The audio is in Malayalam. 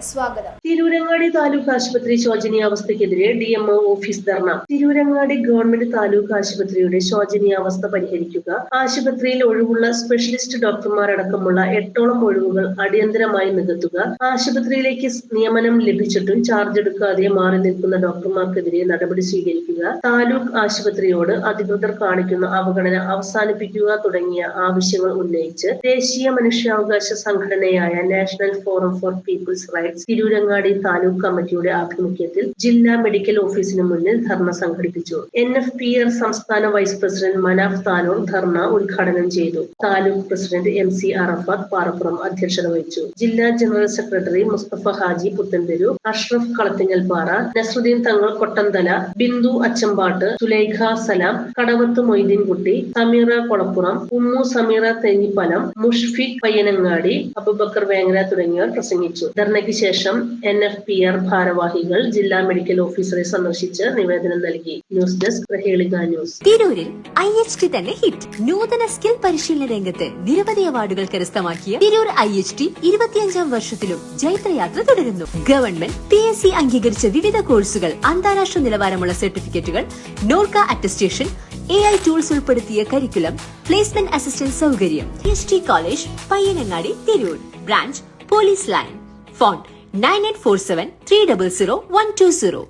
സ്വാഗതം. തിരൂരങ്ങാടി താലൂക്ക് ആശുപത്രി ശോചനീയാവസ്ഥക്കെതിരെ ഡി എം ഒ ഓഫീസ് ധർണ. തിരൂരങ്ങാടി ഗവൺമെന്റ് താലൂക്ക് ആശുപത്രിയുടെ ശോചനീയാവസ്ഥ പരിഹരിക്കുക ആശുപത്രിയിൽ ഒഴിവുള്ള സ്പെഷ്യലിസ്റ്റ് ഡോക്ടർമാരടക്കമുള്ള എട്ടോളം ഒഴിവുകൾ അടിയന്തരമായി നികത്തുക ആശുപത്രിയിലേക്ക് നിയമനം ലഭിച്ചിട്ടും ചാർജ് എടുക്കാതെ മാറി നിൽക്കുന്ന ഡോക്ടർമാർക്കെതിരെ നടപടി സ്വീകരിക്കുക താലൂക്ക് ആശുപത്രിയോട് അധികൃതർ കാണിക്കുന്ന അവഗണന അവസാനിപ്പിക്കുക തുടങ്ങിയ ആവശ്യങ്ങൾ ഉന്നയിച്ച് ദേശീയ മനുഷ്യാവകാശ സംഘടനയായ national forum for people's rights Tirurangadi taluk കമ്മിറ്റിയുടെ ആഭിമുഖ്യത്തിൽ ജില്ലാ മെഡിക്കൽ ഓഫീസിന് മുന്നിൽ ധർണ സംഘടിപ്പിച്ചു. എൻ എഫ് പി ആർ സംസ്ഥാന വൈസ് പ്രസിഡന്റ് മനാഫ് താനൂർ ധർണ ഉദ്ഘാടനം ചെയ്തു. Taluk president M C Arafath Parappuram അധ്യക്ഷത വഹിച്ചു. ജില്ലാ ജനറൽ സെക്രട്ടറി മുസ്തഫ ഹാജി പുത്തൻതെരു അഷ്റഫ് കളത്തിങ്ങൽ പാറ നസ്രുദ്ദീൻ തങ്ങൾ കൊട്ടന്തല ബിന്ദു അച്ചമ്പാട്ട് സുലൈഖ സലാം കടവത്ത് മൊയ്തീൻകുട്ടി സമീറ കൊളപ്പുറം ഉമ്മു സമീറ തെന്നിപ്പലം മുഷ്ഫിഖ് പയ്യനങ്ങാടി അബുബക്കർ വേങ്ങര തുടങ്ങിയവർ പ്രസംഗിച്ചു. ധർണയ്ക്ക് ശേഷം എൻ എഫ് പി ആർ ഭാരവാഹികൾ ജില്ലാ മെഡിക്കൽ ഓഫീസറെ സന്ദർശിച്ച് നിവേദനം നൽകി. News desk Prahelika news. തിരൂരിൽ ഐ എച്ച് ടി തന്നെ ഹിറ്റ്. നൂതന സ്കിൽ പരിശീലന രംഗത്ത് നിരവധി അവാർഡുകൾ കരസ്ഥമാക്കിയ തിരൂർ ഐ എച്ച് ടി ഇരുപത്തിയഞ്ചാം വർഷത്തിലും ജൈത്രയാത്ര തുടരുന്നു. ഗവൺമെന്റ് പി എസ് സി അംഗീകരിച്ച വിവിധ കോഴ്സുകൾ അന്താരാഷ്ട്ര നിലവാരമുള്ള സർട്ടിഫിക്കറ്റുകൾ NORKA attestation A I tools ഉൾപ്പെടുത്തിയ കരിക്കുലം പ്ലേസ്മെന്റ് അസിസ്റ്റന്റ് സൗകര്യം S T college Payyanangadi Tirur. Branch police line. Phone 9847 300